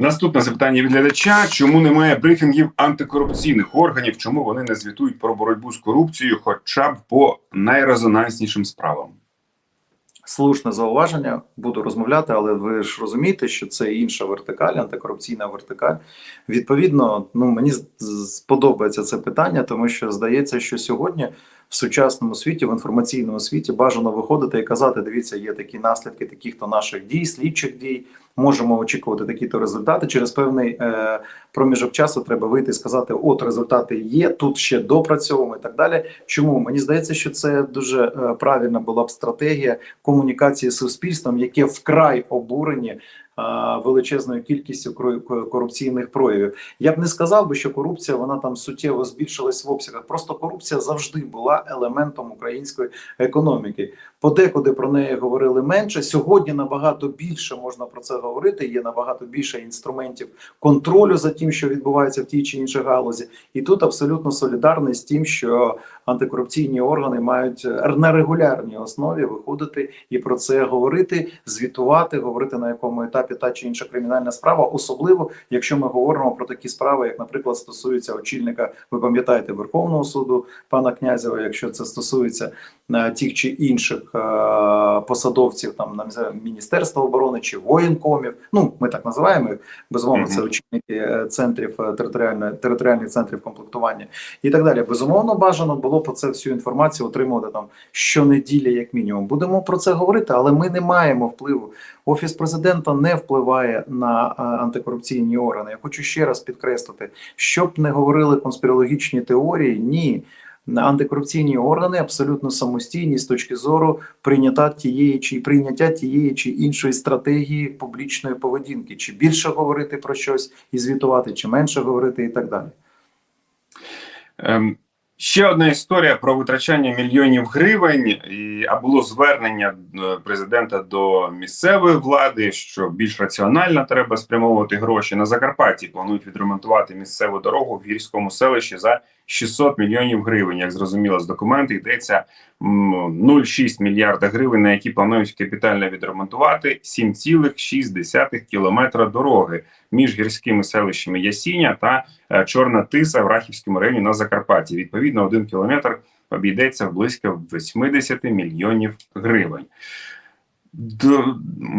Наступне запитання від глядача: чому немає брифінгів антикорупційних органів? Чому вони не звітують про боротьбу з корупцією, хоча б по найрезонанснішим справам? Слушне зауваження, буду розмовляти, але ви ж розумієте, що це інша вертикаль, антикорупційна вертикаль. Відповідно, ну мені сподобається це питання, тому що здається, що сьогодні в сучасному світі, в інформаційному світі, бажано виходити і казати: дивіться, є такі наслідки таких-то наших дій, слідчих дій. Можемо очікувати такі-то результати. Через певний е, проміжок часу треба вийти і сказати: от результати є, тут ще допрацьовуємо і так далі. Чому мені здається, що це дуже е, правильна була б стратегія комунікації з суспільством, яке вкрай обурені величезною кількістю корупційних проявів. Я б не сказав би, що корупція вона там суттєво збільшилась в обсягах. Просто корупція завжди була елементом української економіки. Подекуди про неї говорили менше. Сьогодні набагато більше можна про це говорити. Є набагато більше інструментів контролю за тим, що відбувається в тій чи іншій галузі. І тут абсолютно солідарний з тим, що антикорупційні органи мають на регулярній основі виходити і про це говорити, звітувати, говорити на якому етапі та чи інша кримінальна справа, особливо якщо ми говоримо про такі справи, як, наприклад, стосується очільника, ви пам'ятаєте Верховного суду пана Князєва, якщо це стосується е, тих чи інших е, посадовців, там на міністерства оборони чи воєнкомів. Ну ми так називаємо їх безумовно. Це очільники е, центрів е, територіальної територіальних центрів комплектування і так далі. Безумовно, бажано було по це всю інформацію отримувати там щонеділі, як мінімум. Будемо про це говорити, але ми не маємо впливу. Офіс президента не впливає на антикорупційні органи. Я хочу ще раз підкреслити, щоб не говорили конспірологічні теорії, ні. Антикорупційні органи абсолютно самостійні з точки зору прийняття тієї чи прийняття тієї чи іншої стратегії публічної поведінки, чи більше говорити про щось і звітувати, чи менше говорити, і так далі. Ем, ще одна історія про витрачання мільйонів гривень. І, а було звернення е, президента до місцевої влади, що більш раціонально треба спрямовувати гроші. На Закарпатті планують відремонтувати місцеву дорогу в гірському селищі за 600 мільйонів гривень. Як зрозуміло з документу, йдеться 0,6 мільярда гривень, на які планують капітально відремонтувати 7,6 кілометра дороги між гірськими селищами Ясіня та е, Чорна Тиса в Рахівському районі на Закарпатті. Відповідно, один кілометр обійдеться в близько 80 мільйонів гривень. До,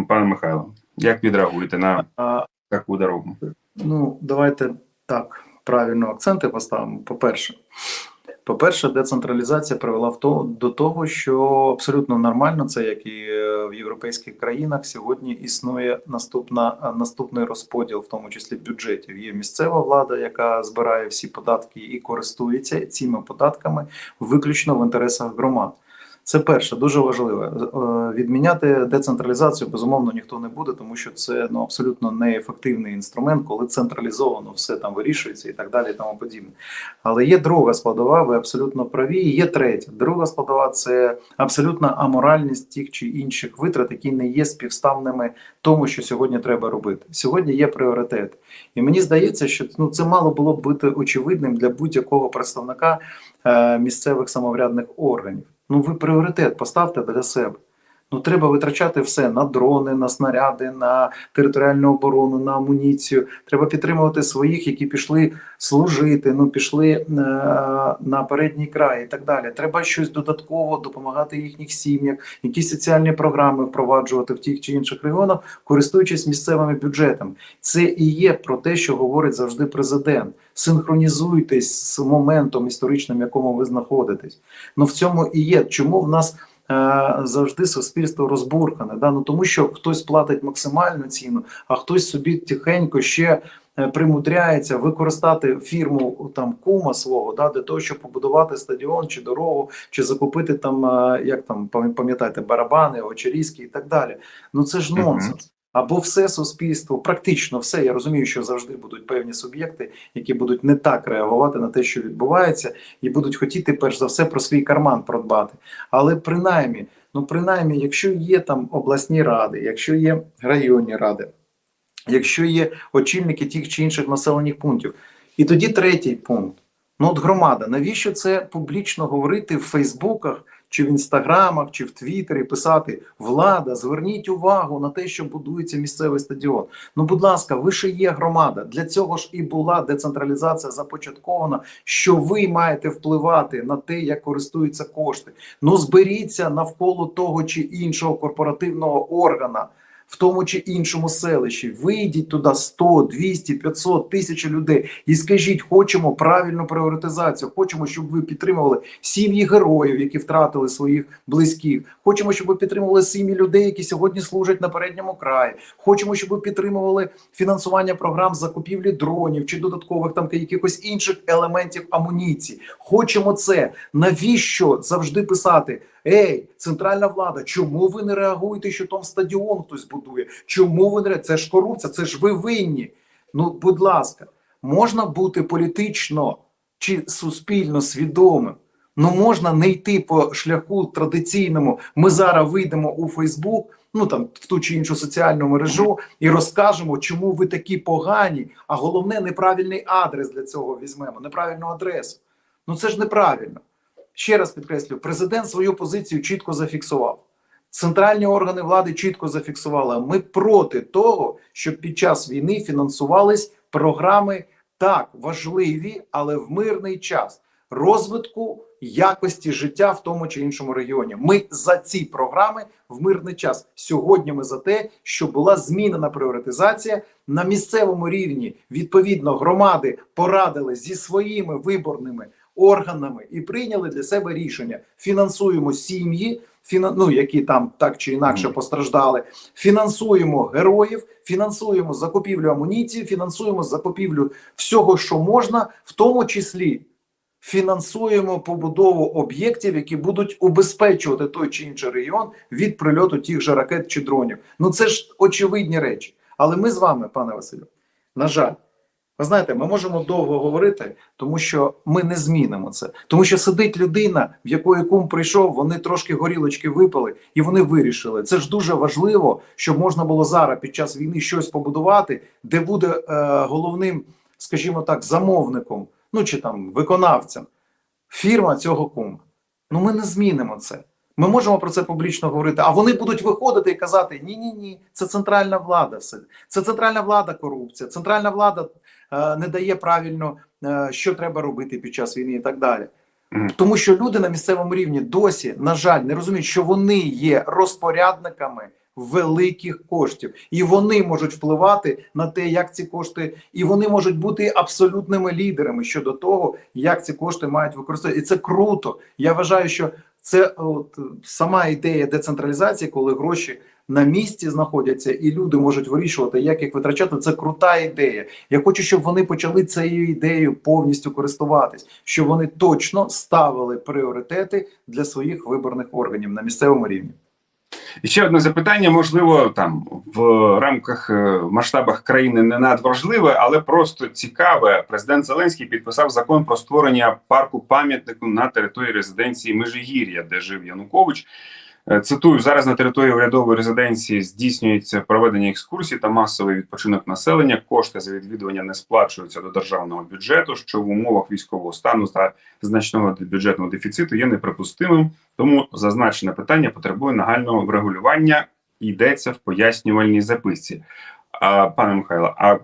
пане Михайло, як відреагуєте на А, таку дорогу? Ну, давайте так правильно акценти поставимо. По-перше, по-перше, децентралізація привела в то, до того, що абсолютно нормально, це як і е, в європейських країнах, сьогодні існує наступна, е, наступний розподіл, в тому числі бюджетів. Є місцева влада, яка збирає всі податки і користується цими податками виключно в інтересах громад. Це перше, дуже важливе. Е, Відміняти децентралізацію безумовно ніхто не буде, тому що це ну абсолютно неефективний інструмент, коли централізовано все там вирішується і так далі, і тому подібне. Але є друга складова, ви абсолютно праві. і Є третя. Друга складова це абсолютна аморальність тих чи інших витрат, які не є співставними тому, що сьогодні треба робити. Сьогодні є пріоритет, і мені здається, що ну це мало було б бути очевидним для будь-якого представника е, місцевих самоврядних органів. Ну, ви пріоритет поставте для себе. Ну, треба витрачати все на дрони, на снаряди, на територіальну оборону, на амуніцію. Треба підтримувати своїх, які пішли служити, ну пішли е, на передній край і так далі. Треба щось додатково допомагати їхніх сім'ях, якісь соціальні програми впроваджувати в тих чи інших регіонах, користуючись місцевими бюджетами. Це і є про те, що говорить завжди президент. Синхронізуйтесь з моментом історичним, в якому ви знаходитесь. Ну в цьому і є. Чому в нас завжди суспільство розбуркане? Да? Ну тому що хтось платить максимальну ціну, а хтось собі тихенько ще е, примудряється використати фірму там кума свого, да, для того, щоб побудувати стадіон чи дорогу, чи закупити там, е, як там пам- пам'ятаєте, барабани, очерізки і так далі. Ну це ж нонсенс. Або все суспільство, практично все. Я розумію, що завжди будуть певні суб'єкти, які будуть не так реагувати на те, що відбувається, і будуть хотіти перш за все про свій карман продбати. Але принаймні, ну принаймні, якщо є там обласні ради, якщо є районні ради, якщо є очільники тих чи інших населених пунктів, і тоді третій пункт. Ну от громада, навіщо це публічно говорити в Фейсбуках чи в інстаграмах, чи в Твіттері писати: влада, зверніть увагу на те, що будується місцевий стадіон. Ну, будь ласка, ви ще є громада. Для цього ж і була децентралізація започаткована, що ви маєте впливати на те, як користуються кошти. Ну, зберіться навколо того чи іншого корпоративного органа. В тому чи іншому селищі вийдіть туди 100, 200, 500, тисячі людей і скажіть, хочемо правильну пріоритизацію. Хочемо, щоб ви підтримували сім'ї героїв, які втратили своїх близьких. Хочемо, щоб ви підтримували сім'ї людей, які сьогодні служать на передньому краї. Хочемо, щоб ви підтримували фінансування програм закупівлі дронів чи додаткових там якихось інших елементів амуніції. Хочемо це. Навіщо завжди писати? Ей, центральна влада, чому ви не реагуєте, що там стадіон хтось будує? Чому ви не ре- це ж корупція? Це ж ви винні. Ну, будь ласка, можна бути політично чи суспільно свідомим. Ну можна не йти по шляху традиційному. Ми зараз вийдемо у Фейсбук, ну там в ту чи іншу соціальну мережу, і розкажемо, чому ви такі погані. А головне, неправильний адрес для цього візьмемо, неправильну адресу. Ну це ж неправильно. Ще раз підкреслюю, президент свою позицію чітко зафіксував. Центральні органи влади чітко зафіксували. Ми проти того, щоб під час війни фінансувались програми так важливі, але в мирний час розвитку якості життя в тому чи іншому регіоні. Ми за ці програми в мирний час. Сьогодні ми за те, щоб була змінена пріоритизація на місцевому рівні. Відповідно, громади порадили зі своїми виборними органами і прийняли для себе рішення: фінансуємо сім'ї, фіна... ну, які там так чи інакше постраждали. Фінансуємо героїв, фінансуємо закупівлю амуніції, фінансуємо закупівлю всього, що можна, в тому числі фінансуємо побудову об'єктів, які будуть убезпечувати той чи інший регіон від прильоту тих же ракет чи дронів. Ну це ж очевидні речі. Але ми з вами, пане Василю, на жаль. Ви знаєте, ми можемо довго говорити, тому що ми не змінимо це. Тому що сидить людина, в якої кум прийшов, вони трошки горілочки випили, і вони вирішили. Це ж дуже важливо, щоб можна було зараз під час війни щось побудувати, де буде е, головним, скажімо так, замовником, ну чи там виконавцем фірма цього кума. Ну ми не змінимо це. Ми можемо про це публічно говорити, а вони будуть виходити і казати: ні, ні, ні, це центральна влада. Все це центральна влада, корупція. Центральна влада е, не дає правильно, е, що треба робити під час війни, і так далі. Тому що люди на місцевому рівні досі, на жаль, не розуміють, що вони є розпорядниками великих коштів, і вони можуть впливати на те, як ці кошти, і вони можуть бути абсолютними лідерами щодо того, як ці кошти мають використовувати. І це круто. Я вважаю, що це от сама ідея децентралізації, коли гроші на місці знаходяться, і люди можуть вирішувати, як їх витрачати. Це крута ідея. Я хочу, щоб вони почали цією ідеєю повністю користуватись, щоб вони точно ставили пріоритети для своїх виборних органів на місцевому рівні. І ще одне запитання, можливо, там в рамках в масштабах країни не надважливе, але просто цікаве. Президент Зеленський підписав закон про створення парку пам'ятнику на території резиденції Межигір'я, де жив Янукович. Е, Цитую зараз на території урядової резиденції здійснюється проведення екскурсій та масовий відпочинок населення. Кошти за відвідування не сплачуються до державного бюджету, що в умовах військового стану та значного бюджетного дефіциту є неприпустимим. Тому зазначене питання потребує нагального врегулювання. Йдеться в пояснювальній записці. А пане Михайло, а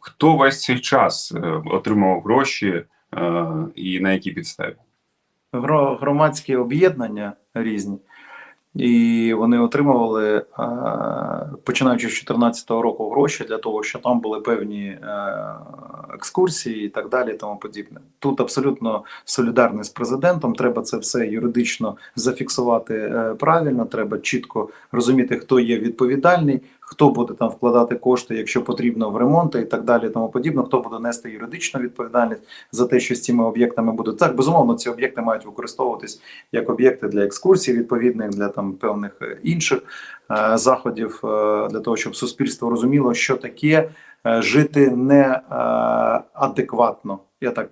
хто весь цей час е, отримав гроші е, і на якій підставі? Громадські об'єднання різні, і вони отримували, е, починаючи з 2014 року, гроші для того, що там були певні е, екскурсії і так далі, тому подібне. Тут абсолютно солідарний з президентом. Треба це все юридично зафіксувати е, правильно. Треба чітко розуміти, хто є відповідальний, хто буде там вкладати кошти, якщо потрібно в ремонти і так далі, тому подібне. Хто буде нести юридичну відповідальність за те, що з цими об'єктами буде так. Безумовно, ці об'єкти мають використовуватись як об'єкти для екскурсій, відповідних для там певних е, інших е, заходів, е, для того, щоб суспільство розуміло, що таке е, жити не е, адекватно. Я так.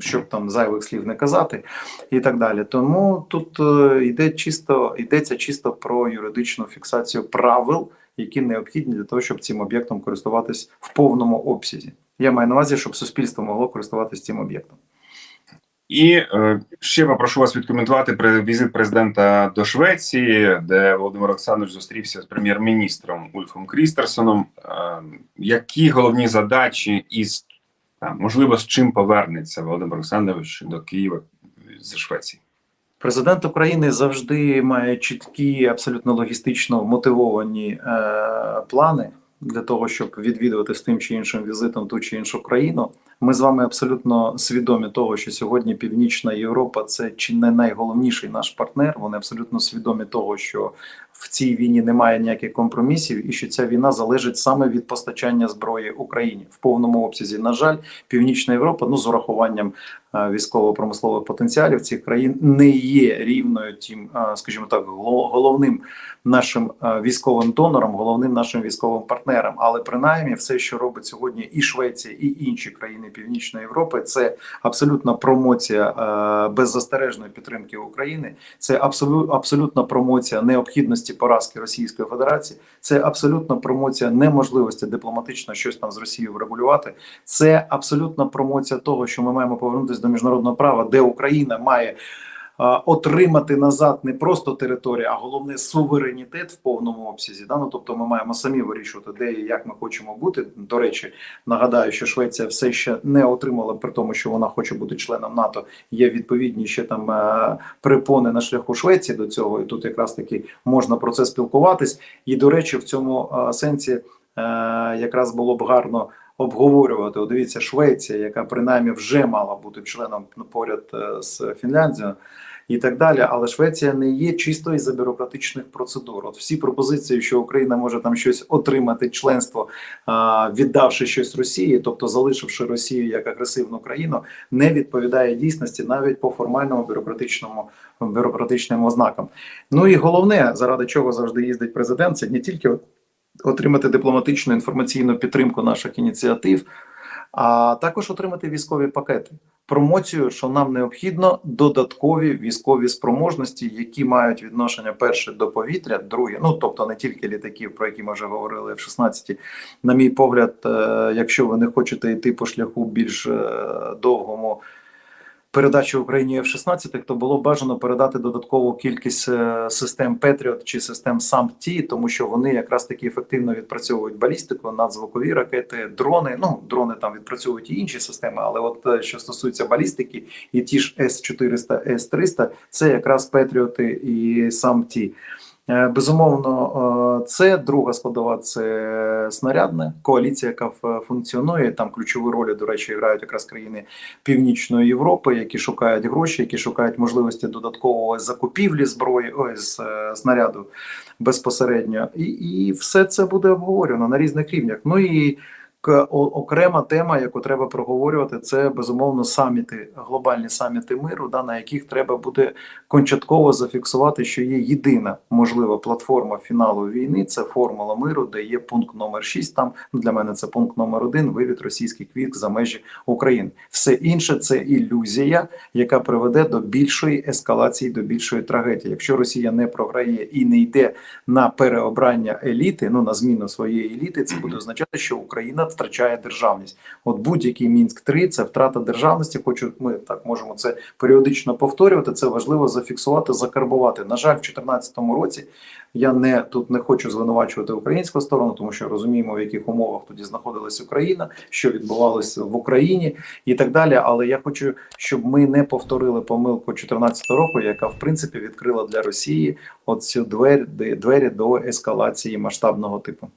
Щоб там зайвих слів не казати, і так далі. Тому тут е, йде чисто йдеться чисто про юридичну фіксацію правил, які необхідні для того, щоб цим об'єктом користуватись в повному обсязі. Я маю на увазі, щоб суспільство могло користуватись цим об'єктом. І е, ще попрошу вас відкоментувати при візит президента до Швеції, де Володимир Олександрович зустрівся з прем'єр-міністром Ульфом Крістерсоном. Е, які головні задачі і з- там, можливо з чим повернеться Володимир Олександрович до Києва зі Швеції? Президент України завжди має чіткі, абсолютно логістично мотивовані е, плани для того, щоб відвідувати з тим чи іншим візитом ту чи іншу країну. Ми з вами абсолютно свідомі того, що сьогодні Північна Європа це чи не найголовніший наш партнер. Вони абсолютно свідомі того, що в цій війні немає ніяких компромісів, і що ця війна залежить саме від постачання зброї Україні в повному обсязі. На жаль, Північна Європа, ну з урахуванням військово-промислових потенціалів цих країн, не є рівною тим, е, скажімо так, голо- головним нашим е, військовим донором, головним нашим військовим партнером. Але принаймні, все, що робить сьогодні і Швеція, і інші країни Північної Європи, це абсолютна промоція е, беззастережної підтримки України. Це абсолютна промоція необхідності поразки Російської Федерації. Це абсолютна промоція неможливості дипломатично щось там з Росією врегулювати. Це абсолютна промоція того, що ми маємо повернутися до міжнародного права, де Україна має отримати назад не просто територію, а головне суверенітет в повному обсязі. Да? Ну, тобто ми маємо самі вирішувати, де і як ми хочемо бути. До речі, нагадаю, що Швеція все ще не отримала, при тому, що вона хоче бути членом НАТО. Є відповідні ще там е, препони на шляху Швеції до цього, і тут якраз таки можна про це спілкуватись. І до речі, в цьому е, сенсі е, якраз було б гарно обговорювати. От дивіться, Швеція, яка принаймні вже мала бути членом ну, поряд е, з Фінляндією. І так далі, але Швеція не є чисто із за бюрократичних процедур. От всі пропозиції, що Україна може там щось отримати, членство віддавши щось Росії, тобто залишивши Росію як агресивну країну, не відповідає дійсності навіть по формальному бюрократичному бюрократичним ознакам. Ну і головне, заради чого завжди їздить президент, це не тільки отримати дипломатичну інформаційну підтримку наших ініціатив, а також отримати військові пакети. Промоцію, що нам необхідно, додаткові військові спроможності, які мають відношення перше до повітря, друге, ну тобто не тільки літаків, про які ми вже говорили в 16 На мій погляд, е, якщо ви не хочете йти по шляху більш е, довгому передачі Україні F-16, то було бажано передати додаткову кількість е, систем Patriot чи систем SAM-T, тому що вони якраз таки ефективно відпрацьовують балістику, надзвукові ракети, дрони. Ну дрони там відпрацьовують і інші системи, але от е, що стосується балістики, і ті ж С-400, С-300, це якраз Patriot і SAM-T. Е, Безумовно, е, це друга складова це снарядна коаліція, яка функціонує. Там ключові ролі, до речі, грають якраз країни Північної Європи, які шукають гроші, які шукають можливості додаткової закупівлі зброї, з е, снаряду безпосередньо, і, і все це буде обговорено на різних рівнях. Ну і окрема тема, яку треба проговорювати, це безумовно саміти, глобальні саміти миру, да, на яких треба буде кончатково зафіксувати, що є єдина можлива платформа фіналу війни. Це формула миру, де є пункт номер 6, Там для мене це пункт номер 1 вивід російських військ за межі України. Все інше це ілюзія, яка приведе до більшої ескалації, до більшої трагедії. Якщо Росія не програє і не йде на переобрання еліти, ну на зміну своєї еліти, це буде означати, що Україна втрачає державність. От будь-який мінськ 3 це втрата державності. Хочу ми так можемо це періодично повторювати. Це важливо зафіксувати, закарбувати. На жаль, в 2014 році я не тут не хочу звинувачувати українську сторону, тому що розуміємо, в яких умовах тоді знаходилась Україна, що відбувалося в Україні і так далі. Але я хочу, щоб ми не повторили помилку 2014 року, яка в принципі відкрила для Росії оцю двері, двері до ескалації масштабного типу.